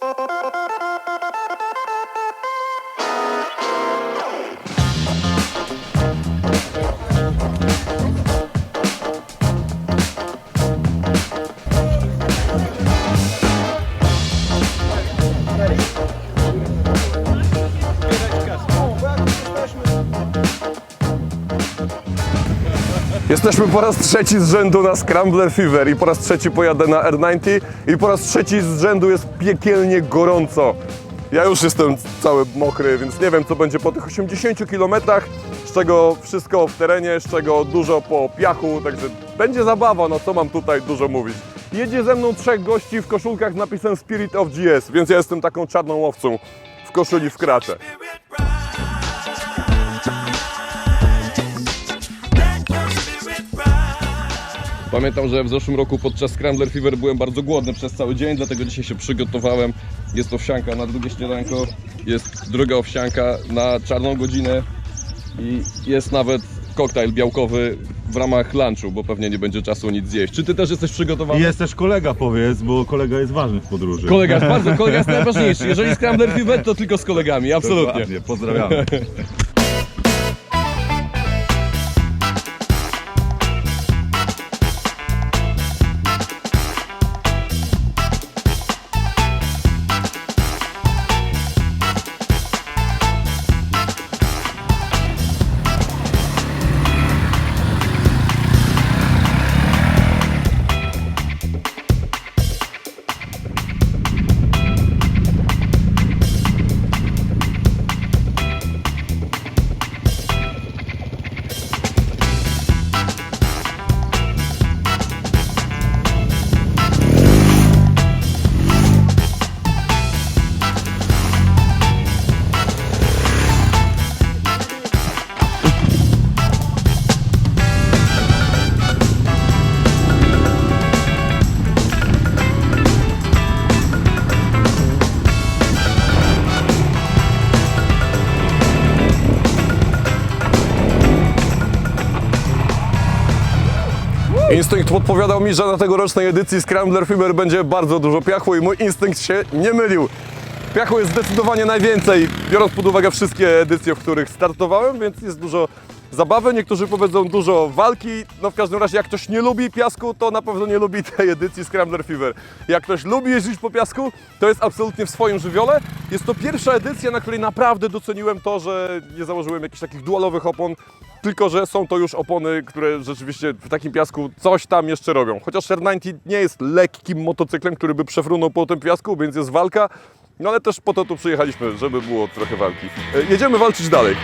Thank you. Jesteśmy po raz trzeci z rzędu na Scrambler Fever i po raz trzeci pojadę na R90 i po raz trzeci z rzędu jest piekielnie gorąco. Ja już jestem cały mokry, więc nie wiem co będzie po tych 80 km, z czego wszystko w terenie, z czego dużo po piachu, także będzie zabawa, no co mam tutaj dużo mówić. Jedzie ze mną trzech gości w koszulkach z napisem Spirit of GS, więc ja jestem taką czarną owcą w koszuli w kracze. Pamiętam, że w zeszłym roku podczas Scrambler Fever byłem bardzo głodny przez cały dzień, dlatego dzisiaj się przygotowałem. Jest owsianka na drugie śniadanko, jest druga owsianka na czarną godzinę i jest nawet koktajl białkowy w ramach lunchu, bo pewnie nie będzie czasu nic zjeść. Czy ty też jesteś przygotowany? Jest też kolega, powiedz, bo kolega jest ważny w podróży. Kolega jest bardzo, kolega jest najważniejszy. Jeżeli Scrambler Fever, to tylko z kolegami, absolutnie. Dokładnie, pozdrawiamy. Instynkt podpowiadał mi, że na tegorocznej edycji Scrambler Fever będzie bardzo dużo piachu i mój instynkt się nie mylił. Piachu jest zdecydowanie najwięcej, biorąc pod uwagę wszystkie edycje, w których startowałem, więc jest dużo zabawy. Niektórzy powiedzą dużo walki. No w każdym razie, jak ktoś nie lubi piasku, to na pewno nie lubi tej edycji Scrambler Fever. Jak ktoś lubi jeździć po piasku, to jest absolutnie w swoim żywiole. Jest to pierwsza edycja, na której naprawdę doceniłem to, że nie założyłem jakichś takich dualowych opon, tylko że są to już opony, które rzeczywiście w takim piasku coś tam jeszcze robią. Chociaż R90 nie jest lekkim motocyklem, który by przefrunął po tym piasku, więc jest walka. No ale też po to tu przyjechaliśmy, żeby było trochę walki. E, Jedziemy walczyć dalej.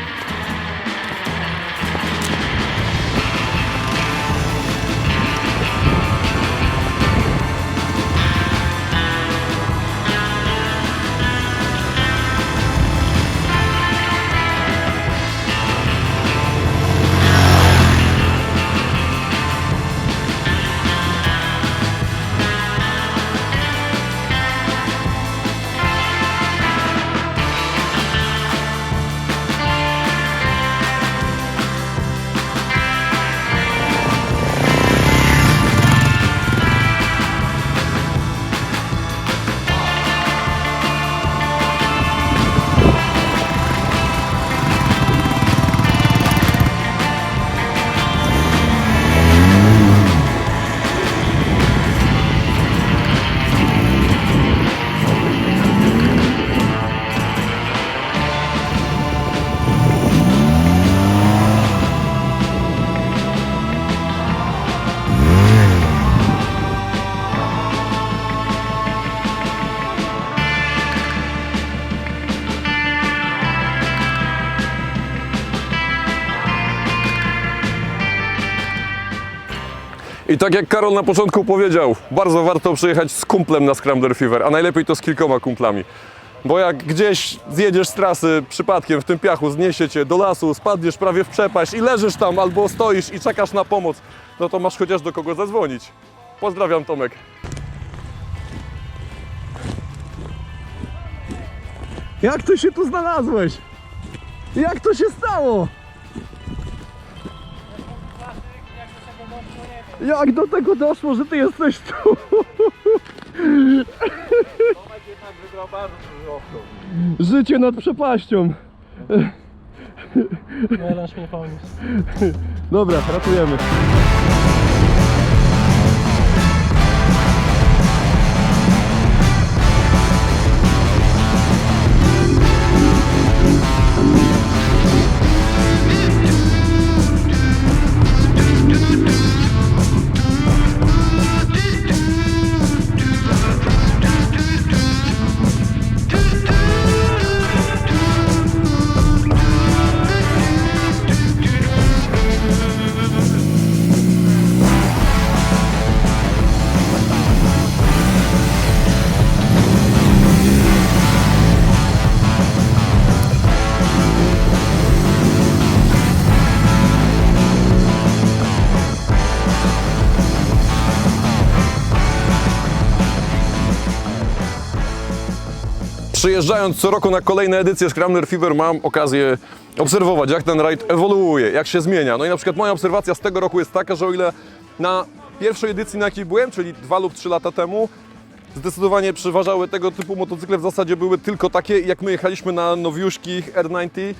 I tak jak Karol na początku powiedział, bardzo warto przyjechać z kumplem na Scrambler Fever, a najlepiej to z kilkoma kumplami. Bo jak gdzieś zjedziesz z trasy przypadkiem w tym piachu, zniesie cię do lasu, spadniesz prawie w przepaść i leżysz tam albo stoisz i czekasz na pomoc, no to masz chociaż do kogo zadzwonić. Pozdrawiam Tomek. Jak ty się tu znalazłeś? Jak to się stało? Jak do tego doszło, że ty jesteś tu? Bardzo. Życie nad przepaścią. Mnie. Dobra, ratujemy. Przyjeżdżając co roku na kolejne edycje Scrambler Fever mam okazję obserwować, jak ten rajd ewoluuje, jak się zmienia. No i na przykład moja obserwacja z tego roku jest taka, że o ile na pierwszej edycji, na jakiej byłem, czyli dwa lub trzy lata temu, zdecydowanie przeważały tego typu motocykle, w zasadzie były tylko takie, jak my jechaliśmy na nowiuszkich R90,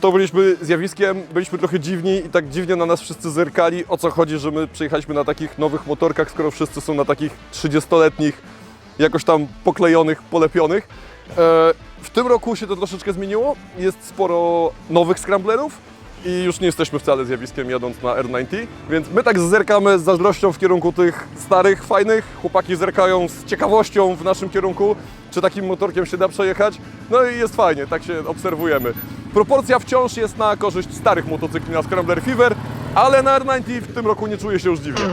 to byliśmy zjawiskiem, byliśmy trochę dziwni i tak dziwnie na nas wszyscy zerkali, o co chodzi, że my przyjechaliśmy na takich nowych motorkach, skoro wszyscy są na takich 30-letnich, jakoś tam poklejonych, polepionych. E, W tym roku się to troszeczkę zmieniło, jest sporo nowych scramblerów i już nie jesteśmy wcale zjawiskiem jadąc na R90, więc my tak zerkamy z zazdrością w kierunku tych starych, fajnych, chłopaki zerkają z ciekawością w naszym kierunku, czy takim motorkiem się da przejechać, no i jest fajnie, tak się obserwujemy. Proporcja wciąż jest na korzyść starych motocykli na Scrambler Fever, ale na R90 w tym roku nie czuję się już dziwnie.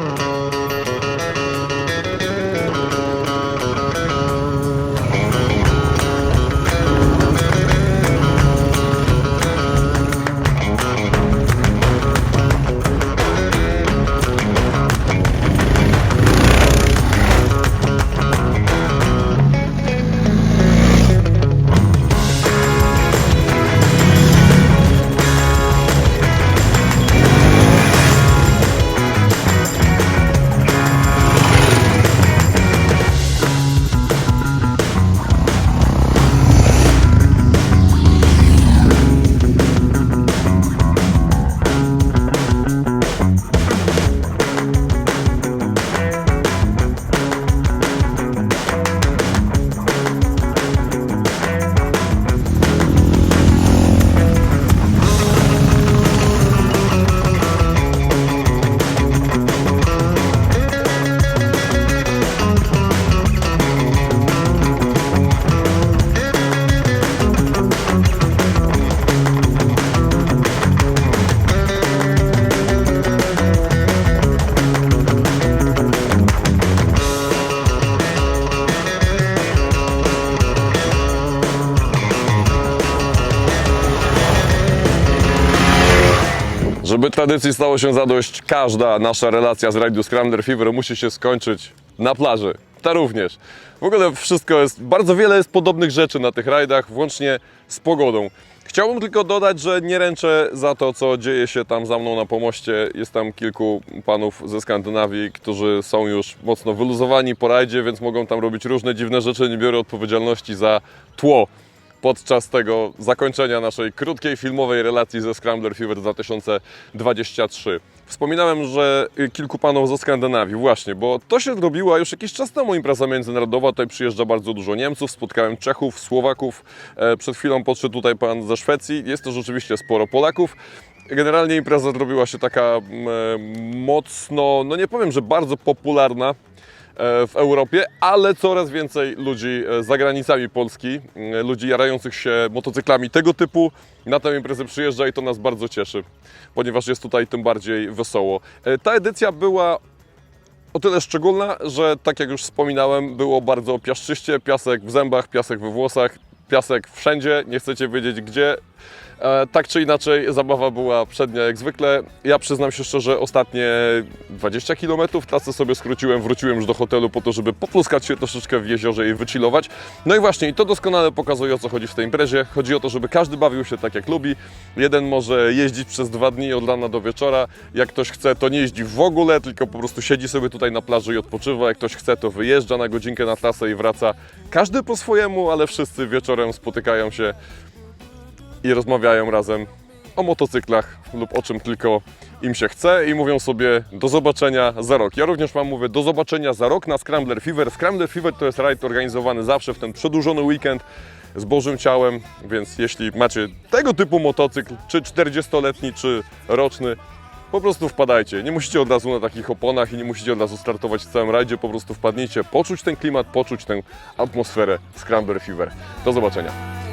Żeby tradycji stało się zadość, każda nasza relacja z rajdu Scrambler Fever musi się skończyć na plaży. Ta również. W ogóle wszystko jest, bardzo wiele jest podobnych rzeczy na tych rajdach, włącznie z pogodą. Chciałbym tylko dodać, że nie ręczę za to, co dzieje się tam za mną na pomoście. Jest tam kilku panów ze Skandynawii, którzy są już mocno wyluzowani po rajdzie, więc mogą tam robić różne dziwne rzeczy. Nie biorę odpowiedzialności za tło podczas tego zakończenia naszej krótkiej filmowej relacji ze Scrambler Fever 2023. Wspominałem, że y, kilku panów ze Skandynawii, właśnie, bo to się zrobiła już jakiś czas temu impreza międzynarodowa. Tutaj przyjeżdża bardzo dużo Niemców, spotkałem Czechów, Słowaków. E, Przed chwilą podszedł tutaj pan ze Szwecji. Jest to rzeczywiście sporo Polaków. Generalnie impreza zrobiła się taka mm, e, mocno, no nie powiem, że bardzo popularna w Europie, ale coraz więcej ludzi e, za granicami Polski, e, ludzi jarających się motocyklami tego typu na tę imprezę przyjeżdża i to nas bardzo cieszy, ponieważ jest tutaj tym bardziej wesoło. E, Ta edycja była o tyle szczególna, że tak jak już wspominałem, było bardzo piaszczyście, piasek w zębach, piasek we włosach, piasek wszędzie, nie chcecie wiedzieć gdzie. E, tak czy inaczej, zabawa była przednia jak zwykle. Ja przyznam się szczerze, ostatnie 20 km trasę sobie skróciłem, wróciłem już do hotelu po to, żeby popluskać się troszeczkę w jeziorze i wychillować. No i właśnie, i to doskonale pokazuje o co chodzi w tej imprezie. Chodzi o to, żeby każdy bawił się tak jak lubi. Jeden może jeździć przez dwa dni od rana do wieczora. Jak ktoś chce, to nie jeździ w ogóle, tylko po prostu siedzi sobie tutaj na plaży i odpoczywa. Jak ktoś chce, to wyjeżdża na godzinkę na trasę i wraca. Każdy po swojemu, ale wszyscy wieczorem spotykają się i rozmawiają razem o motocyklach lub o czym tylko im się chce i mówią sobie do zobaczenia za rok. Ja również mam mówię do zobaczenia za rok na Scrambler Fever. Scrambler Fever to jest rajd organizowany zawsze w ten przedłużony weekend z Bożym Ciałem, więc jeśli macie tego typu motocykl, czy 40-letni, czy roczny, po prostu wpadajcie. Nie musicie od razu na takich oponach i nie musicie od razu startować w całym rajdzie, po prostu wpadnijcie, poczuć ten klimat, poczuć tę atmosferę Scrambler Fever. Do zobaczenia.